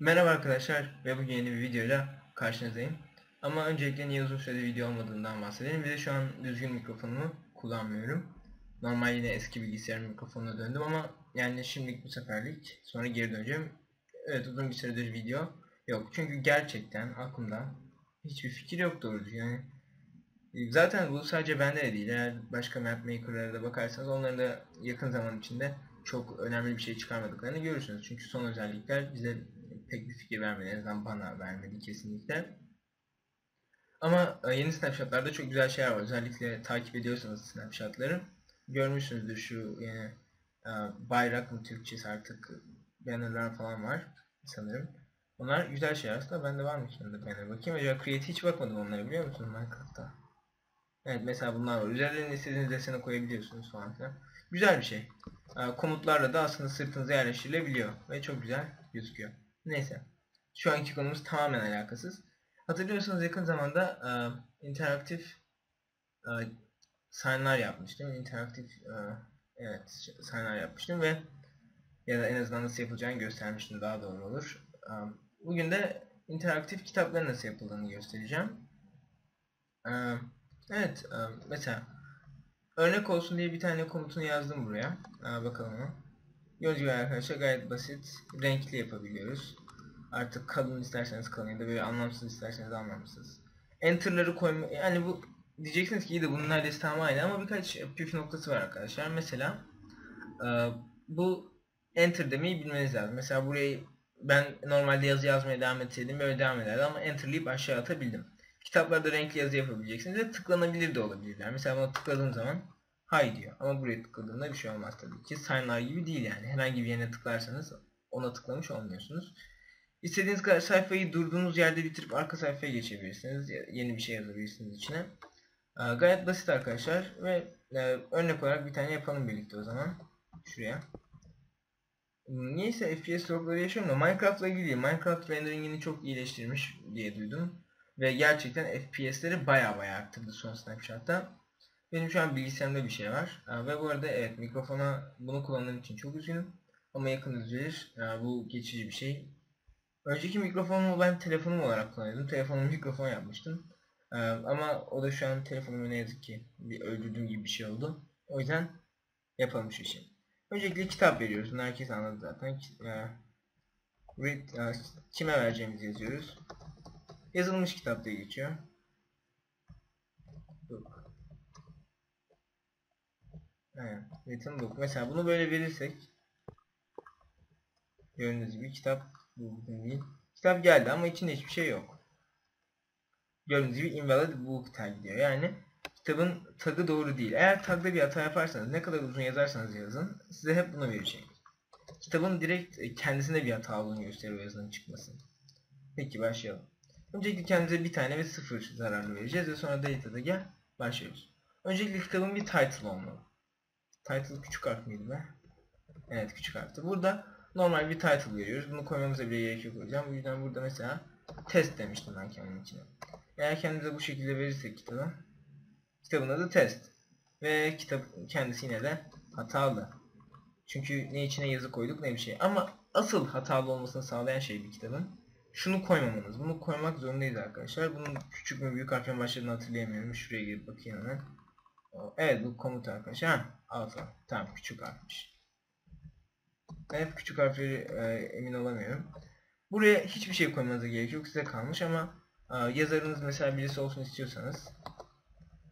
Merhaba arkadaşlar ve bugün yeni bir videoyla karşınızdayım. Ama öncelikle niye uzun süredir video olmadığından bahsedeyim. Bir şu an düzgün mikrofonumu kullanmıyorum. Normal yine eski bilgisayar mikrofonuna döndüm ama yani şimdilik bu seferlik sonra geri döneceğim. Evet uzun bir süredir video yok. Çünkü gerçekten aklımda hiçbir fikir yok doğrusu yani. Zaten bu sadece bende de değil. Eğer başka map maker'lara da bakarsanız onların da yakın zaman içinde çok önemli bir şey çıkarmadıklarını görürsünüz. Çünkü son özellikler bize pek bir fikir vermedi. En azından bana vermedi kesinlikle. Ama e, yeni snapshotlarda çok güzel şeyler var. Özellikle takip ediyorsanız snapshotları görmüşsünüzdür şu yeni e, bayrak mı Türkçesi artık bannerlar falan var sanırım. Onlar güzel şeyler aslında. Bende var mı şimdi banner bakayım. Acaba Create'e hiç bakmadım onlara biliyor musunuz Minecraft'ta? Evet mesela bunlar var. Üzerlerine istediğiniz desene koyabiliyorsunuz falan filan. Güzel bir şey. E, komutlarla da aslında sırtınıza yerleştirilebiliyor. Ve çok güzel gözüküyor. Neyse. Şu anki konumuz tamamen alakasız. Hatırlıyorsanız yakın zamanda e, interaktif e, sign'lar yapmıştım. İnteraktif e, evet sign'lar yapmıştım ve ya da en azından nasıl yapılacağını göstermiştim daha doğru olur. E, bugün de interaktif kitapların nasıl yapıldığını göstereceğim. E, evet e, mesela örnek olsun diye bir tane komutunu yazdım buraya. E, bakalım onu. Gördüğünüz gibi arkadaşlar gayet basit. Renkli yapabiliyoruz. Artık kalın isterseniz kalın ya da böyle anlamsız isterseniz anlamsız. Enter'ları koyma yani bu diyeceksiniz ki iyi de bunun neredeyse tamamı aynı ama birkaç püf noktası var arkadaşlar. Mesela e, bu enter demeyi bilmeniz lazım. Mesela burayı ben normalde yazı yazmaya devam etseydim böyle devam ederdi ama enter'layıp aşağı atabildim. Kitaplarda renkli yazı yapabileceksiniz ve tıklanabilir de olabilirler. Mesela buna tıkladığım zaman hay diyor. Ama buraya tıkladığımda bir şey olmaz tabii ki. Sign'lar gibi değil yani. Herhangi bir yerine tıklarsanız ona tıklamış olmuyorsunuz. İstediğiniz kadar sayfayı durduğunuz yerde bitirip arka sayfaya geçebilirsiniz. Yeni bir şey yazabilirsiniz içine. Gayet basit arkadaşlar ve örnek olarak bir tane yapalım birlikte o zaman. Şuraya. Niyeyse FPS dropları yaşıyorum da Minecraft'la ilgili Minecraft renderingini çok iyileştirmiş diye duydum. Ve gerçekten FPS'leri baya baya arttırdı son snapshot'ta. Benim şu an bilgisayarımda bir şey var. Ve bu arada evet mikrofona bunu kullandığım için çok üzgünüm. Ama yakın düzelir. Bu geçici bir şey. Önceki mikrofonumu ben telefonum olarak kullanıyordum. Telefonumu mikrofon yapmıştım. ama o da şu an telefonumu ne yazık ki bir öldürdüğüm gibi bir şey oldu. O yüzden yapalım şu işi. Öncelikle kitap veriyoruz. Bunu herkes anladı zaten. read, kime vereceğimizi yazıyoruz. Yazılmış kitap diye geçiyor. Book. Evet, written book. Mesela bunu böyle verirsek gördüğünüz gibi kitap Kitap geldi ama içinde hiçbir şey yok. Gördüğünüz gibi invalid book tag diyor. Yani kitabın tagı doğru değil. Eğer tagda bir hata yaparsanız ne kadar uzun yazarsanız yazın size hep bunu verecek. Kitabın direkt kendisinde bir hata olduğunu gösteriyor yazının çıkması. Peki başlayalım. Öncelikle kendimize bir tane ve sıfır zararlı vereceğiz ve sonra data'da gel başlıyoruz. Öncelikle kitabın bir title olmalı. Title küçük harf miydi be? Evet küçük harfti. Burada normal bir title veriyoruz. Bunu koymamıza bile gerek yok hocam. Bu yüzden burada mesela test demiştim ben kendim içine. Eğer kendimize bu şekilde verirsek kitabı kitabın adı test. Ve kitap kendisi yine de hatalı. Çünkü ne içine yazı koyduk ne bir şey. Ama asıl hatalı olmasını sağlayan şey bir kitabın şunu koymamanız. Bunu koymak zorundayız arkadaşlar. Bunun küçük mü büyük harfle başladığını hatırlayamıyorum. Şuraya girip bakayım hemen. Evet bu komut arkadaşlar. Ha, alfa. Tamam küçük harfmiş. Ben hep küçük harfleri e, emin olamıyorum. Buraya hiçbir şey koymanıza gerek yok. Size kalmış ama e, yazarınız mesela birisi olsun istiyorsanız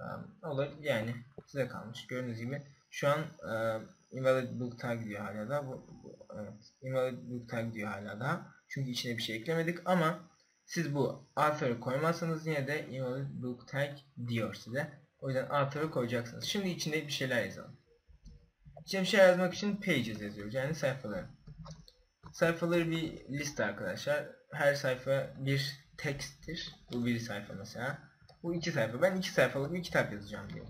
e, olur yani size kalmış. Gördüğünüz gibi şu an e, invalid book tag diyor hala da. Bu, bu, evet, invalid book tag diyor hala da. Çünkü içine bir şey eklemedik ama siz bu author'ı koymazsanız yine de invalid book tag diyor size. O yüzden author'ı koyacaksınız. Şimdi içinde bir şeyler yazalım. Bir şey yazmak için pages yazıyoruz. Yani sayfaları. Sayfaları bir liste arkadaşlar. Her sayfa bir teksttir. Bu bir sayfa mesela. Bu iki sayfa. Ben iki sayfalık bir kitap yazacağım diye.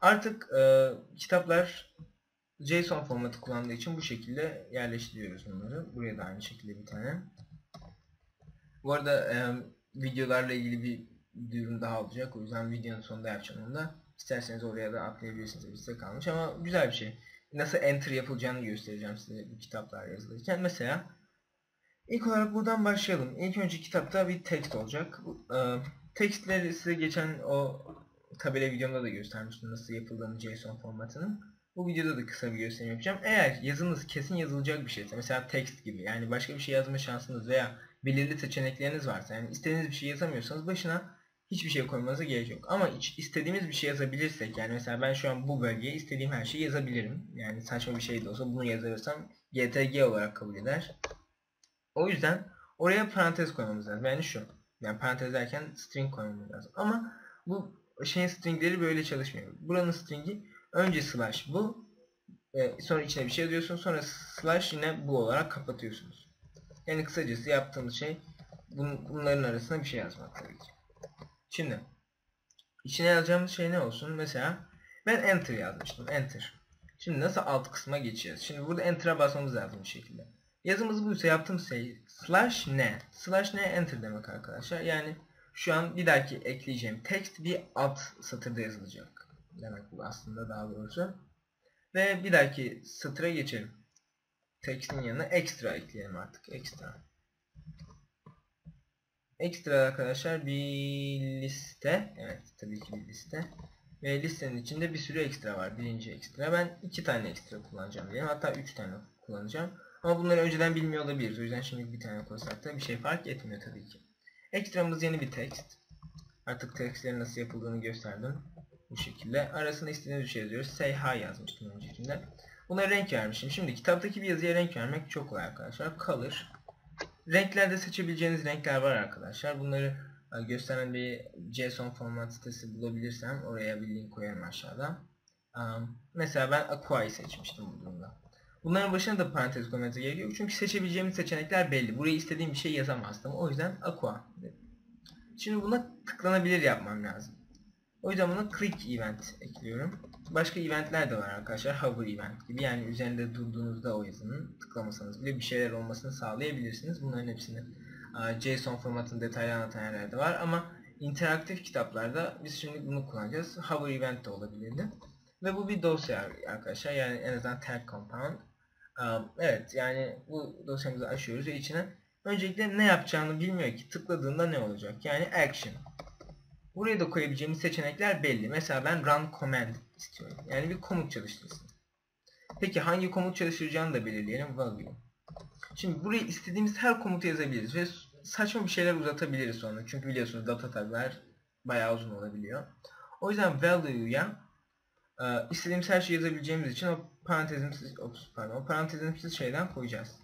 Artık e, kitaplar JSON formatı kullandığı için bu şekilde yerleştiriyoruz bunları. Buraya da aynı şekilde bir tane. Bu arada e, videolarla ilgili bir duyurum daha olacak. O yüzden videonun sonunda yapacağım onu da. İsterseniz oraya da atlayabilirsiniz. Size kalmış ama güzel bir şey. Nasıl enter yapılacağını göstereceğim size bu kitaplar yazılırken. Mesela İlk olarak buradan başlayalım. İlk önce kitapta bir text olacak. E, Textleri size geçen o tabela videomda da göstermiştim nasıl yapıldığını JSON formatının. Bu videoda da kısa bir gösterim yapacağım. Eğer yazınız kesin yazılacak bir şeyse mesela text gibi yani başka bir şey yazma şansınız veya belirli seçenekleriniz varsa yani istediğiniz bir şey yazamıyorsanız başına hiçbir şey koymanıza gerek yok. Ama istediğimiz bir şey yazabilirsek yani mesela ben şu an bu bölgeye istediğim her şeyi yazabilirim. Yani saçma bir şey de olsa bunu yazarırsam GTG olarak kabul eder. O yüzden oraya parantez koymamız lazım. Yani şu. Yani parantez derken string koymamız lazım. Ama bu şeyin stringleri böyle çalışmıyor. Buranın stringi önce slash bu e, sonra içine bir şey yazıyorsun sonra slash yine bu olarak kapatıyorsunuz. Yani kısacası yaptığımız şey bunların arasında bir şey yazmak tabii ki. Şimdi içine yazacağımız şey ne olsun? Mesela ben enter yazmıştım. Enter. Şimdi nasıl alt kısma geçeceğiz? Şimdi burada enter'a basmamız lazım bir şekilde. Yazımız buysa yaptığım şey slash ne? Slash ne enter demek arkadaşlar. Yani şu an bir dahaki ekleyeceğim text bir alt satırda yazılacak. Demek bu aslında daha doğrusu. Ve bir dahaki satıra geçelim. Text'in yanına extra ekleyelim artık. Extra. Ekstra arkadaşlar bir liste. Evet tabii ki bir liste. Ve listenin içinde bir sürü ekstra var. Birinci ekstra. Ben iki tane ekstra kullanacağım diyelim. Hatta üç tane kullanacağım. Ama bunları önceden bilmiyor olabiliriz. O yüzden şimdi bir tane koysak da bir şey fark etmiyor tabii ki. Ekstramız yeni bir text. Artık textlerin nasıl yapıldığını gösterdim. Bu şekilde. Arasında istediğiniz bir şey yazıyoruz. Say hi yazmıştım öncekinde. Buna renk vermişim. Şimdi kitaptaki bir yazıya renk vermek çok kolay arkadaşlar. Color. Renklerde seçebileceğiniz renkler var arkadaşlar. Bunları e, gösteren bir JSON format sitesi bulabilirsem oraya bir link koyarım aşağıda. Mesela ben Aqua'yı seçmiştim bu durumda. Bunların başına da parantez koymanıza gerek yok. Çünkü seçebileceğimiz seçenekler belli. Buraya istediğim bir şey yazamazdım. O yüzden aqua. Şimdi buna tıklanabilir yapmam lazım. O yüzden buna click event ekliyorum. Başka eventler de var arkadaşlar. Hover event gibi. Yani üzerinde durduğunuzda o yazının tıklamasanız bile bir şeyler olmasını sağlayabilirsiniz. Bunların hepsini JSON formatını detaylı anlatan yerlerde var. Ama interaktif kitaplarda biz şimdi bunu kullanacağız. Hover event de olabilirdi. Ve bu bir dosya arkadaşlar. Yani en azından tag compound. Evet yani bu dosyamızı açıyoruz ve içine öncelikle ne yapacağını bilmiyor ki tıkladığında ne olacak. Yani action. Buraya da koyabileceğimiz seçenekler belli. Mesela ben run command istiyorum. Yani bir komut çalıştırsın. Peki hangi komut çalıştıracağını da belirleyelim. Value. Şimdi buraya istediğimiz her komutu yazabiliriz ve saçma bir şeyler uzatabiliriz sonra. Çünkü biliyorsunuz data taglar bayağı uzun olabiliyor. O yüzden value'ya e, istediğimiz her şeyi yazabileceğimiz için o parantezimsiz, ops, pardon, parantezimsiz şeyden koyacağız.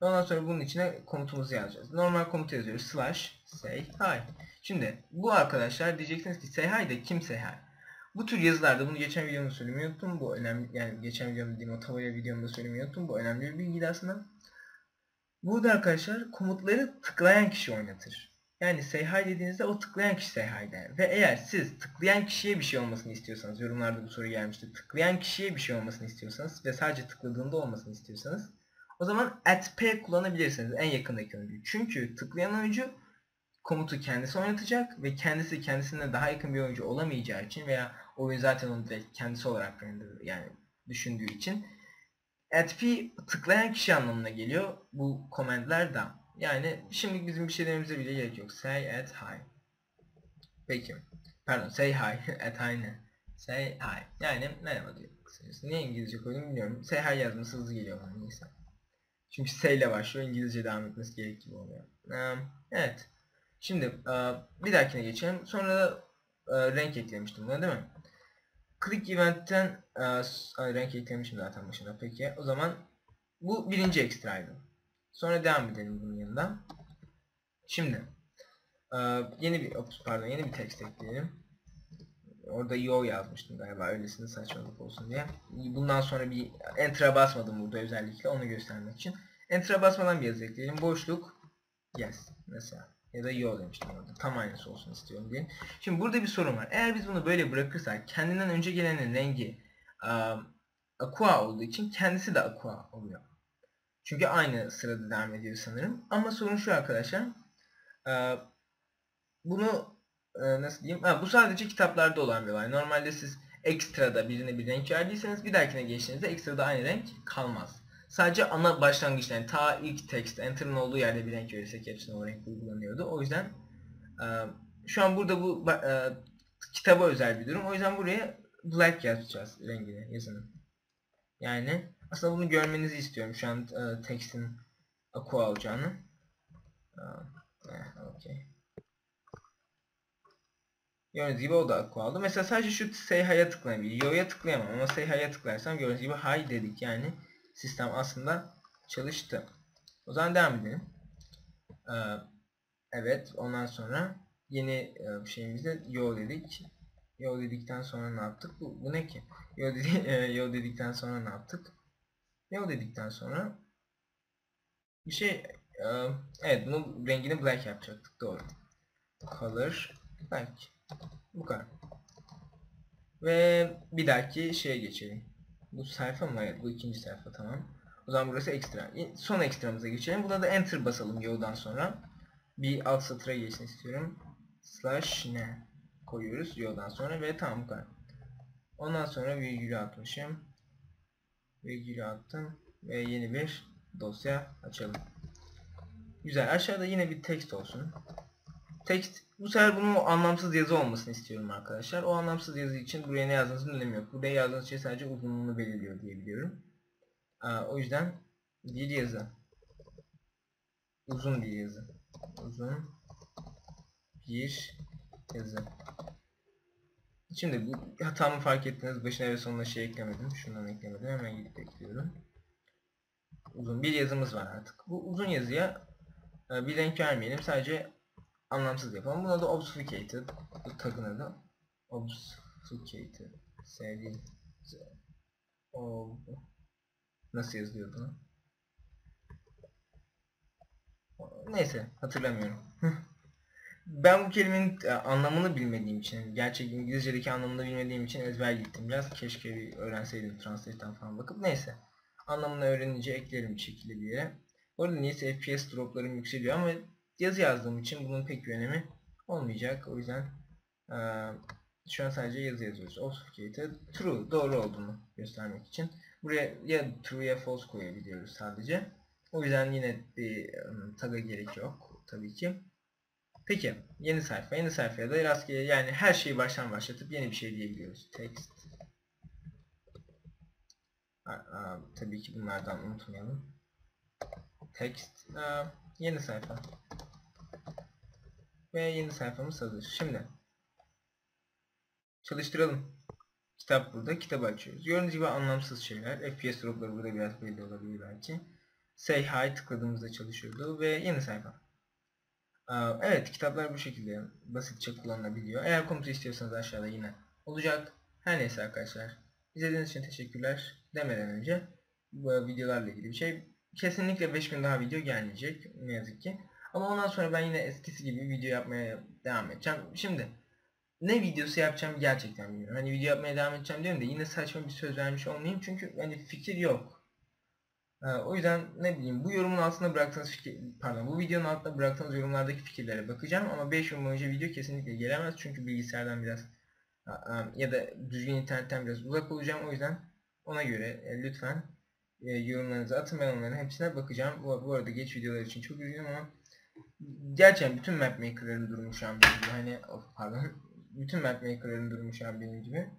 Ondan sonra bunun içine komutumuzu yazacağız. Normal komut yazıyoruz. Slash say hi. Şimdi bu arkadaşlar diyeceksiniz ki say hi de kim say hi? Bu tür yazılarda bunu geçen videomda söylemeyi unuttum. Bu önemli yani geçen videomda dediğim o tabela videomda söylemeyi unuttum. Bu önemli bir bilgi aslında. Burada arkadaşlar komutları tıklayan kişi oynatır. Yani say hi dediğinizde o tıklayan kişi say hi der. Ve eğer siz tıklayan kişiye bir şey olmasını istiyorsanız, yorumlarda bu soru gelmişti. Tıklayan kişiye bir şey olmasını istiyorsanız ve sadece tıkladığında olmasını istiyorsanız o zaman at p kullanabilirsiniz en yakındaki oyuncu. Çünkü tıklayan oyuncu komutu kendisi oynatacak ve kendisi kendisine daha yakın bir oyuncu olamayacağı için veya oyun zaten onu direkt kendisi olarak yani düşündüğü için at p tıklayan kişi anlamına geliyor bu commandler da. Yani şimdi bizim bir şey dememize bile gerek yok. Say at hi. Peki. Pardon say hi. at hi ne? Say hi. Yani merhaba diyor. Kısacası. Niye İngilizce koydum bilmiyorum. Say hi yazması hızlı geliyor bana neyse. Çünkü say ile başlıyor. İngilizce devam etmesi gerek gibi oluyor. evet. Şimdi bir dahakine geçelim. Sonra da renk eklemiştim değil mi? Click event'ten renk eklemişim zaten başında. Peki. O zaman bu birinci ekstraydı. Sonra devam edelim bunun yanında. Şimdi e, yeni bir pardon yeni bir text ekleyelim. Orada yo yazmıştım galiba öylesine saçmalık olsun diye. Bundan sonra bir enter'a basmadım burada özellikle onu göstermek için. Enter'a basmadan bir yazı ekleyelim. Boşluk yes mesela ya da yo demiştim orada. Tam aynısı olsun istiyorum diye. Şimdi burada bir sorun var. Eğer biz bunu böyle bırakırsak kendinden önce gelenin rengi um, aqua olduğu için kendisi de aqua oluyor. Çünkü aynı sırada devam ediyor sanırım. Ama sorun şu arkadaşlar. Ee, bunu e, nasıl diyeyim? Ha, bu sadece kitaplarda olan bir olay. Normalde siz ekstrada birine bir renk verdiyseniz bir dahakine geçtiğinizde ekstrada aynı renk kalmaz. Sadece ana başlangıçta yani ta ilk text enter'ın olduğu yerde bir renk verirsek hepsine o renk uygulanıyordu. O yüzden e, şu an burada bu e, kitaba özel bir durum. O yüzden buraya black yazacağız rengini yazının. Yani aslında bunu görmenizi istiyorum şu an e, text'in aqua olacağını. Eh, okay. Gördüğünüz gibi o da aqua aldı. Mesela sadece şu say high'a tıklayabiliyor. Yo'ya tıklayamam ama say high'a tıklarsam gördüğünüz gibi high dedik yani sistem aslında çalıştı. O zaman devam edelim. Ee, evet ondan sonra yeni e, şeyimizde yo dedik. Yo dedikten sonra ne yaptık? Bu, bu ne ki? Yo, dedi, e, yo dedikten sonra ne yaptık? Yo dedikten sonra bir şey e, evet bunun rengini black yapacaktık doğru. Color black. Bu kadar. Ve bir dahaki şeye geçelim. Bu sayfa mı? Evet bu ikinci sayfa tamam. O zaman burası ekstra. Son ekstramıza geçelim. Burada da enter basalım yo'dan sonra. Bir alt satıra geçsin istiyorum. Slash ne koyuyoruz yo'dan sonra ve tamam bu kadar. Ondan sonra virgülü atmışım. Virgülü attım ve yeni bir dosya açalım. Güzel. Aşağıda yine bir text olsun. Text bu sefer bunun anlamsız yazı olmasını istiyorum arkadaşlar. O anlamsız yazı için buraya ne yazdığınızın önemi yok. Buraya yazdığınız şey sadece uzunluğunu belirliyor diye biliyorum. O yüzden bir yazı. Uzun bir yazı. Uzun bir yazı. Şimdi bu hatamı fark ettiniz. Başına ve sonuna şey eklemedim. Şundan eklemedim. Hemen gidip ekliyorum. Uzun bir yazımız var artık. Bu uzun yazıya e, bir renk vermeyelim. Sadece anlamsız yapalım. Buna da obfuscated. Tagın adı. Obfuscated. Sevdiğim. O nasıl yazılıyordu? Neyse hatırlamıyorum. ben bu kelimenin e, anlamını bilmediğim için, gerçek İngilizce'deki anlamını bilmediğim için ezber gittim biraz. Keşke bir öğrenseydim Translate'den falan bakıp. Neyse. Anlamını öğrenince eklerim bir şekilde bir yere. Bu arada niyeyse FPS droplarım yükseliyor ama yazı yazdığım için bunun pek bir önemi olmayacak. O yüzden e, şu an sadece yazı yazıyoruz. Obfuscated true doğru olduğunu göstermek için. Buraya ya true ya false koyabiliyoruz sadece. O yüzden yine bir tag'a gerek yok tabii ki. Peki yeni sayfa. Yeni sayfaya da rastgele yani her şeyi baştan başlatıp yeni bir şey diyebiliyoruz. Text. Aa, tabii ki bunlardan unutmayalım. Text. Aa, yeni sayfa. Ve yeni sayfamız hazır. Şimdi çalıştıralım. Kitap burada. Kitabı açıyoruz. Gördüğünüz gibi anlamsız şeyler. FPS dropları burada biraz belli olabilir belki. Say hi tıkladığımızda çalışıyordu ve yeni sayfa. Evet kitaplar bu şekilde basitçe kullanılabiliyor. Eğer komutu istiyorsanız aşağıda yine olacak. Her neyse arkadaşlar. İzlediğiniz için teşekkürler demeden önce bu videolarla ilgili bir şey. Kesinlikle 5 gün daha video gelmeyecek ne yazık ki. Ama ondan sonra ben yine eskisi gibi video yapmaya devam edeceğim. Şimdi ne videosu yapacağım gerçekten bilmiyorum. Hani video yapmaya devam edeceğim diyorum da yine saçma bir söz vermiş olmayayım çünkü hani fikir yok. Ee, o yüzden ne bileyim bu yorumun altına bıraktığınız fikir, pardon bu videonun altına bıraktığınız yorumlardaki fikirlere bakacağım ama 5 gün boyunca video kesinlikle gelemez çünkü bilgisayardan biraz ya da düzgün internetten biraz uzak olacağım o yüzden ona göre e, lütfen e, yorumlarınızı atın ben onların hepsine bakacağım. Bu, bu arada geç videolar için çok üzgünüm ama gerçekten bütün mapmaker'ların durumu şu an benim gibi hani of, pardon bütün mapmaker'ların durumu şu an benim gibi.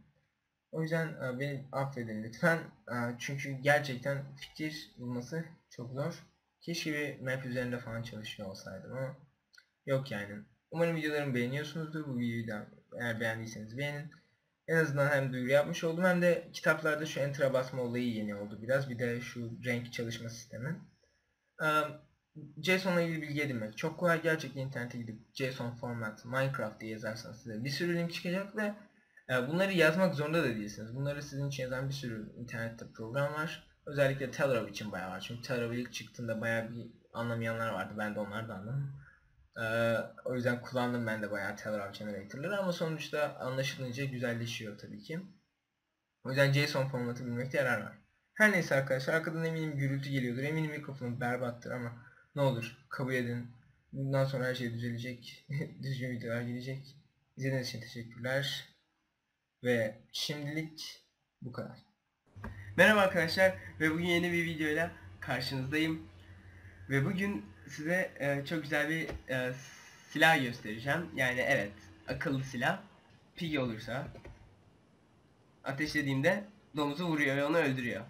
O yüzden e, beni affedin lütfen. E, çünkü gerçekten fikir bulması çok zor. Keşke bir map üzerinde falan çalışıyor olsaydım ama yok yani. Umarım videolarımı beğeniyorsunuzdur. Bu videoyu da eğer beğendiyseniz beğenin. En azından hem duyuru yapmış oldum hem de kitaplarda şu enter'a basma olayı yeni oldu biraz. Bir de şu renk çalışma sistemi. E, JSON'la ilgili bilgi edinmek çok kolay. Gerçekten internete gidip JSON format Minecraft diye yazarsanız size bir sürü link çıkacak ve bunları yazmak zorunda da değilsiniz. Bunları sizin için yazan bir sürü internette program var. Özellikle Telegram için bayağı var. Çünkü Telegram ilk çıktığında bayağı bir anlamayanlar vardı. Ben de onlardan anladım. O yüzden kullandım ben de bayağı Telegram generator'ları ama sonuçta anlaşılınca güzelleşiyor tabii ki. O yüzden JSON formatı bilmekte yarar var. Her neyse arkadaşlar arkadan eminim gürültü geliyordur. Eminim mikrofonum berbattır ama ne olur kabul edin. Bundan sonra her şey düzelecek. Düzgün videolar gelecek. İzlediğiniz için teşekkürler. Ve şimdilik bu kadar. Merhaba arkadaşlar ve bugün yeni bir videoyla karşınızdayım. Ve bugün size e, çok güzel bir e, silah göstereceğim. Yani evet, akıllı silah. Pigi olursa ateşlediğimde domuzu vuruyor ve onu öldürüyor.